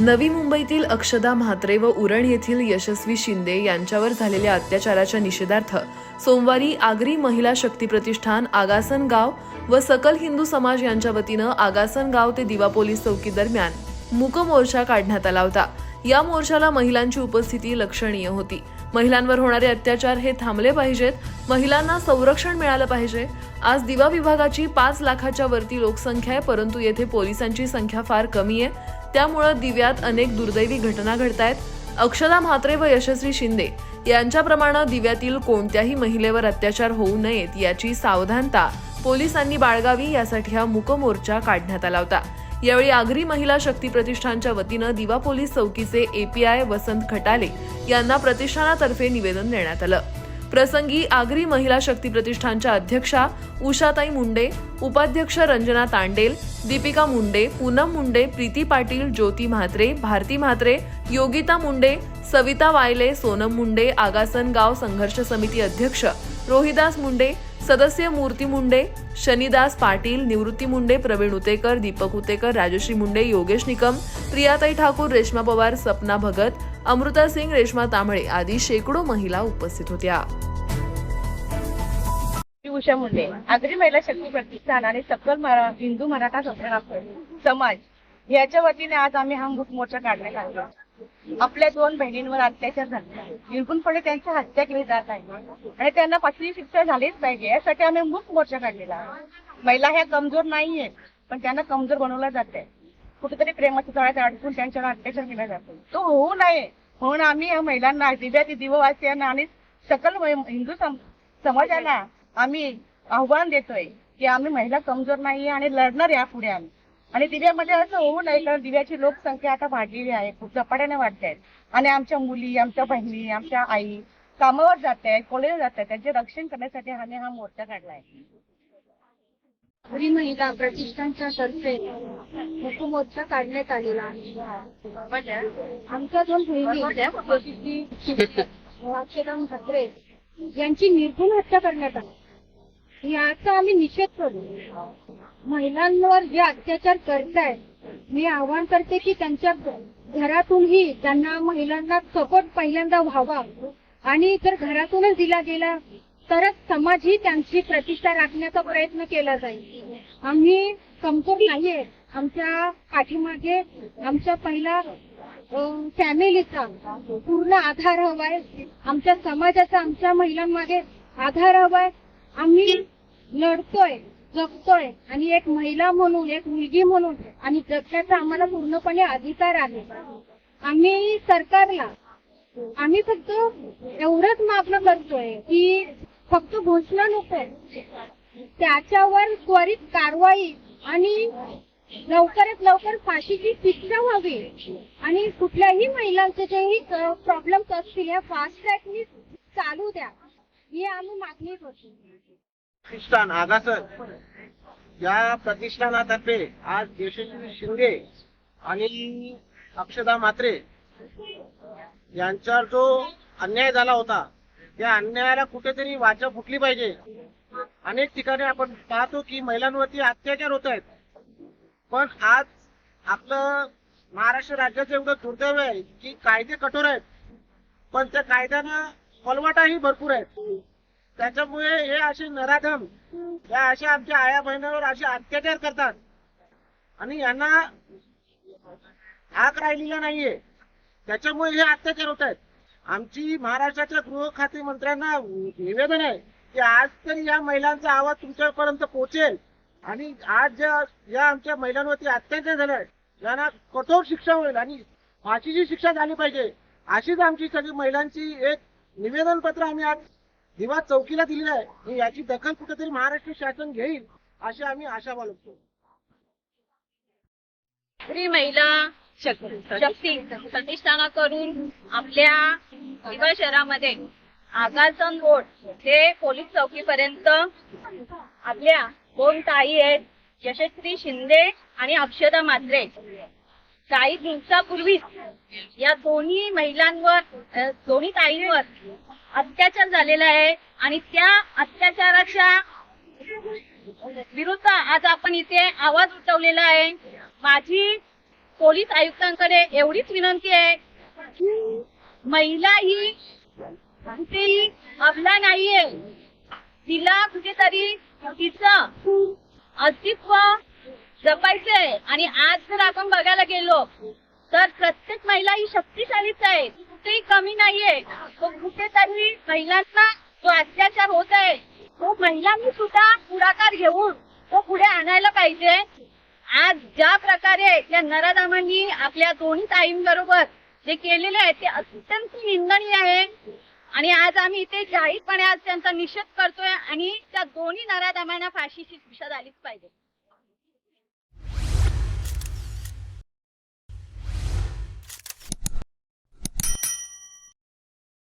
नवी मुंबईतील अक्षदा म्हात्रे व उरण येथील यशस्वी शिंदे यांच्यावर झालेल्या अत्याचाराच्या निषेधार्थ सोमवारी आगरी महिला शक्ती प्रतिष्ठान आगासन गाव व सकल हिंदू समाज यांच्या वतीनं आगासन गाव ते दिवा पोलीस चौकी दरम्यान मूक मोर्चा काढण्यात आला होता. या मोर्चाला महिलांची उपस्थिती लक्षणीय होती. महिलांवर होणारे अत्याचार हे थांबले पाहिजेत. महिलांना संरक्षण मिळालं पाहिजे. आज दिवा विभागाची पाच लाखाच्या वरती लोकसंख्या आहे परंतु येथे पोलिसांची संख्या फार कमी आहे. त्यामुळं दिव्यात अनेक दुर्दैवी घटना घडत आहेत अक्षदा म्हात्रे व यशस्वी शिंदे यांच्याप्रमाणे दिव्यातील कोणत्याही महिलेवर अत्याचार होऊ नयेत याची सावधानता पोलिसांनी बाळगावी यासाठी हा मुकमोर्चा काढण्यात आला होता. यावेळी आगरी महिला शक्ती प्रतिष्ठानच्या वतीनं दिवा पोलीस चौकीचे एपीआय वसंत खटाले यांना प्रतिष्ठानातर्फे निवेदन देण्यात आलं. प्रसंगी आगरी महिला शक्ती प्रतिष्ठानच्या अध्यक्षा उषाताई मुंडे उपाध्यक्ष रंजना तांडेल दीपिका मुंडे पूनम मुंडे प्रीती पाटील ज्योती म्हात्रे भारती म्हात्रे योगिता मुंडे सविता वायले सोनम मुंडे आगासन गाव संघर्ष समिती अध्यक्ष रोहिदास मुंडे सदस्य मूर्ती मुंडे शनिदास पाटील निवृत्ती मुंडे प्रवीण उतेकर दीपक उतेकर राजश्री मुंडे योगेश निकम प्रियाताई ठाकूर रेश्मा पवार सपना भगत अमृता सिंग रेश्मा तांबळे आदी शेकडो महिला उपस्थित होत्या. उषा मुंडे आगरी महिला शक्ती प्रतिष्ठान आणि सकल हिंदू मराठा संघटना समाज याच्या वतीने आज आम्ही हा मूक मोर्चा काढण्यात आला आपल्या दोन बहिणींवर अत्याचार झाले निर्गुणपणे त्यांची हत्या केली जात आहे आणि त्यांना पाचवी शिक्षा झालीच पाहिजे यासाठी आम्ही मूक मोर्चा काढलेला महिला ह्या कमजोर नाहीये पण त्यांना कमजोर बनवलं आहे कुठेतरी प्रेमाच्या तळ्यात अडकून त्यांच्यावर अत्याचार केला जातो तो होऊ नये. म्हणून आम्ही या महिलांना दिव्याती दिववासियांना आणि सकल हिंदू समाजाला आम्ही आव्हान देतोय की आम्ही महिला कमजोर नाहीये आणि लढणार यापुढे आम्ही. आणि दिव्यामध्ये असं होऊ नये कारण दिव्याची लोकसंख्या आता वाढलेली आहे खूप झपाट्याने वाढत आहेत आणि आमच्या मुली आमच्या बहिणी आमच्या आई कामावर जात आहेत कॉलेजला जात आहेत त्यांचे रक्षण करण्यासाठी आम्ही हा मोर्चा काढला आहे. आगरी महिला प्रतिष्ठानच्या तर्फे मुकमोर्चा काढण्यात आलेला आहे. आमच्या दोन बहिणी अक्षरम म्हात्रे यांची निर्गुण हत्या करण्यात आली. याचा आम्ही निषेध करू. महिलांवर जे अत्याचार करतायत मी आवाहन करते की त्यांच्या घरातूनही त्यांना महिलांना सपोर्ट पहिल्यांदा व्हावा आणि जर घरातूनच दिला गेला तरच समाज ही त्यांची प्रतिष्ठा राखण्याचा प्रयत्न केला जाईल. आम्ही कमजोर नाहीये. आमच्या पाठीमागे आमच्या पहिला फॅमिलीचा पूर्ण आधार हवाय. आमच्या समाजाचा आमच्या महिलांमागे आधार हवाय. आम्ही लढतोय जगतोय आणि एक महिला म्हणून एक मुलगी म्हणून आणि जगण्याचा आम्हाला पूर्णपणे अधिकार आहे. आम्ही सरकारला आम्ही फक्त एवढंच मागणं करतोय की फक्त घोषणा नको त्याच्यावर त्वरित कारवाई आणि लवकरात लवकर फाशीची शिक्षा व्हावी. आणि कुठल्याही महिलांचे जेही प्रॉब्लेम्स असतील या फास्ट ट्रॅकनी चालू द्या. ही आम्ही मागणी करतो. प्रतिष्ठान आगासन. या प्रतिष्ठानातर्फे आज यशस्वी शिंदे आणि अक्षदा मात्रे यांच्यावर जो अन्याय झाला होता त्या अन्यायाला कुठेतरी वाचा फुटली पाहिजे. अनेक ठिकाणी आपण पाहतो की महिलांवरती अत्याचार होत आहेत. पण आज आपलं महाराष्ट्र राज्याचं एवढं दुर्दैव आहे की कायदे कठोर आहेत. पण त्या कायद्यानं पलवाटाही भरपूर आहेत. त्याच्यामुळे हे असे नराधम या अशा आमच्या आया बहिणीवर असे अत्याचार करतात. आणि यांना हाक राहिलेला नाहीये. त्याच्यामुळे हे अत्याचार होत आहेत. आमची महाराष्ट्राच्या गृह खाते मंत्र्यांना निवेदन आहे की आज तरी या महिलांचा आवाज तुमच्यापर्यंत पोहोचेल. आणि आज ज्या या आमच्या महिलांवरती अत्याचार झालाय यांना कठोर शिक्षा होईल आणि फाशीची शिक्षा झाली पाहिजे अशीच आमची सगळी महिलांची एक निवेदन पत्र आम्ही आज दिवा चौकीला दिलेलं आहे. याची दखल कुठेतरी महाराष्ट्र शासन घेईल अशी आम्ही आशा बाळगतो. आगरी महिला शक्ती प्रतिष्ठानाकडून आपल्या दिवा शहरामध्ये आगासन रोड ते पोलीस चौकीपर्यंत आपल्या दोन ताई आहेत यशस्वी शिंदे आणि अक्षदा मात्रे काही दिवसापूर्वीच या दोन्ही महिलांवर दोन्ही ताईंवर अत्याचार झालेला आहे आणि त्या अत्याचाराच्या विरुद्ध आज आपण इथे आवाज उठवलेला आहे. माझी पोलीस आयुक्तांकडे एवढीच विनंती आहे की महिला ही ती आपला नाहीये. तिला कुठेतरी तिचं अस्तित्व जपायचंय. आणि आज जर आपण बघायला गेलो तर प्रत्येक महिला ही शक्तिशालीच आहे. कुठेही कमी नाहीये. तो कुठेतरी महिलांना जो अत्याचार होत आहे तो महिलांनी सुद्धा पुढाकार घेऊन तो पुढे आणायला पाहिजे. आज ज्या प्रकारे त्या नराधामांनी आपल्या दोन्ही ताईंबरोबर जे केलेले आहे ते अत्यंत निंदनीय आहे. आणि आज आम्ही इथे जाहीरपणे आज त्यांचा निषेध करतोय आणि त्या दोन्ही नराधामांना फाशीची शिक्षा झालीच पाहिजे.